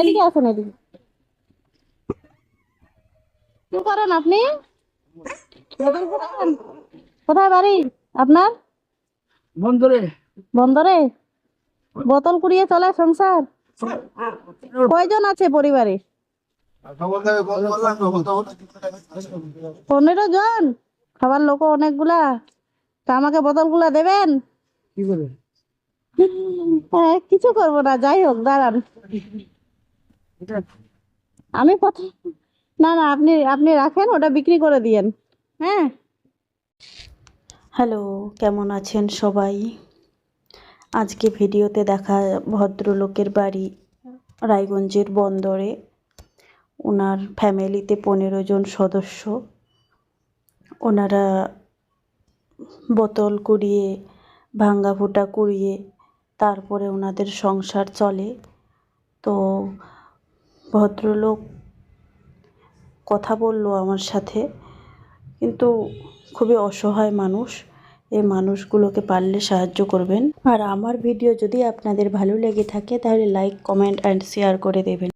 এদিকে আসুন এদিকে। কি করেন আপনি? বোতল কোথায় বাড়ি? আপনার? বন্ধুরে বন্দরে? বোতল কুড়িয়ে চলে সংসার? কয়জন আছে পরিবারে? পনেরো জন? খাবার লোক অনেকগুলা। তা আমাকে বোতলগুলা দেবেন? কি করে? হ্যাঁ কিছু করব না যাই হোক দাঁড়ান। আমি প্রথম না না, আপনি আপনি রাখেন, ওটা বিক্রি করে দিয়েন। হ্যাঁ? হ্যালো, কেমন আছেন সবাই? আজকে ভিডিওতে দেখা ভদ্রলোকের বাড়ি রায়গঞ্জের বন্দরে। ওনার ফ্যামিলিতে পনেরো জন সদস্য। ওনারা বোতল কুড়িয়ে, ভাঙ্গা ফুটা কুড়িয়ে, তারপরে ওনাদের সংসার চলে। তো ভদ্রলোক কথা বলল আমার সাথে। কিন্তু খুবই অসহায় মানুষ। এই মানুষগুলোকে পারলে সাহায্য করবেন। আর আমার ভিডিও যদি আপনাদের ভালো লেগে থাকে, তাহলে লাইক কমেন্ট অ্যান্ড শেয়ার করে দেবেন।